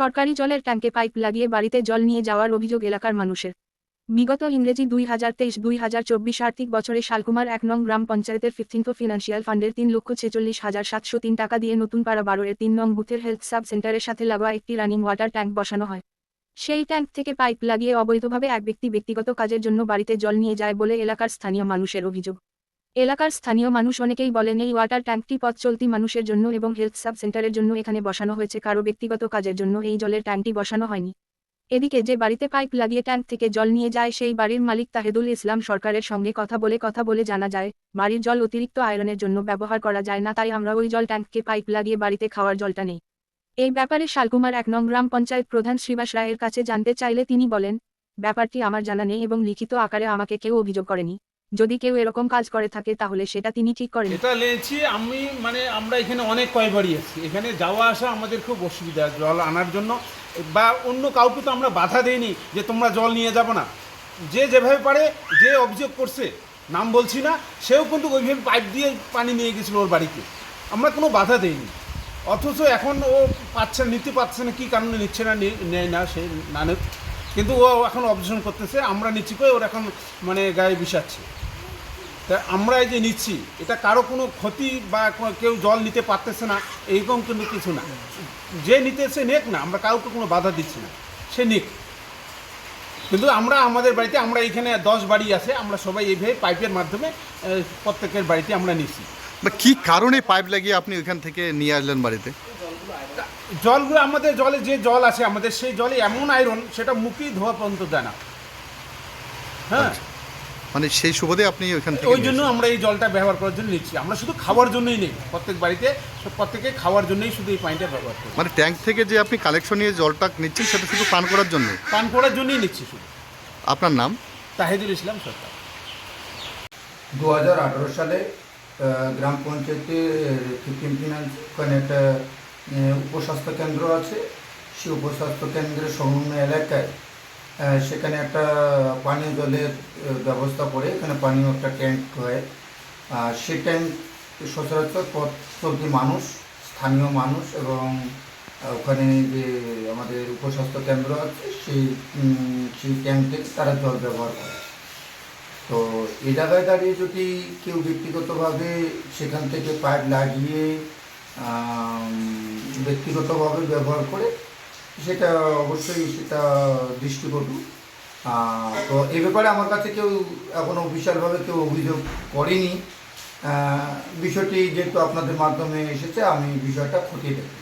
সরকারি জলের ট্যাঙ্কে পাইপ লাগিয়ে বাড়িতে জল নিয়ে যাওয়ার অভিযোগ এলাকার মানুষের। বিগত ইংরেজি দুই হাজার তেইশ, দুই হাজার চব্বিশ আর্থিক বছরে শালকুমার এক নং গ্রাম পঞ্চায়েতের ফিফটিন্থ ফিনান্সিয়াল ফান্ডের তিন লক্ষ ছেচল্লিশ হাজার সাতশো তিন টাকা দিয়ে নতুন পাড়া বারোয়ের তিন নং বুথের হেলথ সাব সেন্টারের সাথে লাগোয়া একটি রানিং ওয়াটার ট্যাঙ্ক বসানো হয়। সেই ট্যাঙ্ক থেকে পাইপ লাগিয়ে অবৈধভাবে এক ব্যক্তি ব্যক্তিগত কাজের জন্য বাড়িতে জল নিয়ে যায় বলে এলাকার স্থানীয় মানুষের অভিযোগ। এলাকার স্থানীয় মানুষ অনেকেই বলেন, এই ওয়াটার ট্যাঙ্কটি পথ চলতি মানুষের জন্য এবং হেলথ সাব সেন্টারের জন্য এখানে বসানো হয়েছে। কারও ব্যক্তিগত কাজের জন্য এই জলের ট্যাঙ্কটি বসানো হয়নি। এদিকে যে বাড়িতে পাইপ লাগিয়ে ট্যাঙ্ক থেকে জল নিয়ে যায়, সেই বাড়ির মালিক তাহেদুল ইসলাম সরকারের সঙ্গে কথা বলে কথা বলে জানা যায়, বাড়ির জল অতিরিক্ত আয়রনের জন্য ব্যবহার করা যায় না, তাই আমরা ওই জল ট্যাঙ্ককে পাইপ লাগিয়ে বাড়িতে খাওয়ার জলটা নেই। এই ব্যাপারে শালকুমার এক নং গ্রাম পঞ্চায়েত প্রধান শ্রীবাস রায়ের কাছে জানতে চাইলে তিনি বলেন, ব্যাপারটি আমার জানা নেই এবং লিখিত আকারে আমাকে কেউ অভিযোগ করেনি। যদি কেউ এরকম কাজ করে থাকে, তাহলে সেটা তিনি ঠিক করেন। এটা নিয়েছি আমি মানে আমরা এখানে অনেক কয়বারই আছি। এখানে যাওয়া আসা আমাদের খুব অসুবিধা, জল আনার জন্য। বা অন্য কাউকে তো আমরা বাধা দেইনি যে তোমরা জল নিয়ে যাব না। যে যেভাবে পারে, যে অভিযোগ করছে, নাম বলছি না, সেও কিন্তু ওইভাবে পাইপ দিয়ে পানি নিয়ে গেছিল ওর বাড়িতে। আমরা কোনো বাধা দেইনি। অথচ এখন ও পাচ্ছে, নিতে পারছে না, কী কারণে নিচ্ছে না নেয় না, সে নানক কিন্তু ও এখন অবজেশন করতেছে, আমরা নিচ্ছি করে ওর এখন মানে গায়ে বিষাচ্ছে। তা আমরা এই যে নিচ্ছি এটা কারও কোনো ক্ষতি বা কেউ জল নিতে পারতেছে না এইরকম কিন্তু কিছু না। যে নিতেছে নেক না আমরা কাউকে কোনো বাধা দিচ্ছি না সে নিক। কিন্তু আমরা আমাদের বাড়িতে আমরা এখানে দশ বাড়ি আছে আমরা সবাই এইভাবে পাইপের মাধ্যমে প্রত্যেকের বাড়িতে আমরা নিচ্ছি। বা কি কারণে পাইপ লাগিয়ে আপনি ওইখান থেকে নিয়ে আসলেন বাড়িতে? জলগুলো আমাদের জলে যে জল আছে আমাদের সেই জলে এমন আয়রন সেটা মুখেই ধোয়া পর্যন্ত দেয় না। হ্যাঁ? মানে সেই সুবাদে আপনি ওইখান থেকে ওই জন্য আমরা এই জলটা ব্যবহার করার জন্য নিচ্ছি। আমরা শুধু খাওয়ার জন্যই নেই। প্রত্যেক বাড়িতে সব প্রত্যেকে খাওয়ার জন্যই শুধু এই পানিটা ব্যবহার করি। মানে ট্যাঙ্ক থেকে যে আপনি কালেকশন নিয়ে জলটা নিচ্ছেন সেটা শুধু পান করার জন্য? পান করার জন্যই নিচ্ছি শুধু। আপনার নাম? তাহিদুল ইসলাম সরকার। দু হাজার আঠারো সালে গ্রাম পঞ্চায়েতে ফিফটিন ফিনান্স ওখানে একটা উপস্বাস্থ্য কেন্দ্র আছে। সেই উপস্বাস্থ্য কেন্দ্রের সংলগ্ন এলাকায় সেখানে একটা পানীয় জলের ব্যবস্থা করে এখানে পানীয় একটা ট্যাঙ্ক হয়। সেই ট্যাঙ্ক সচরাচর পথ মানুষ, স্থানীয় মানুষ এবং ওখানে যে আমাদের উপস্বাস্থ্য কেন্দ্র আছে, সেই সেই ট্যাঙ্ক থেকে তারা জল ব্যবহার করে। তো এই জায়গায় দাঁড়িয়ে যদি কেউ ব্যক্তিগতভাবে সেখান থেকে পাইপ লাগিয়ে ব্যক্তিগতভাবে ব্যবহার করে সেটা অবশ্যই সেটা দৃষ্টিকটু তো এ ব্যাপারে আমার কাছে কেউ এখনও বিশালভাবে কেউ অভিযোগ করেনি। বিষয়টি যেহেতু আপনাদের মাধ্যমে এসেছে, আমি বিষয়টা খতিয়ে দেখব।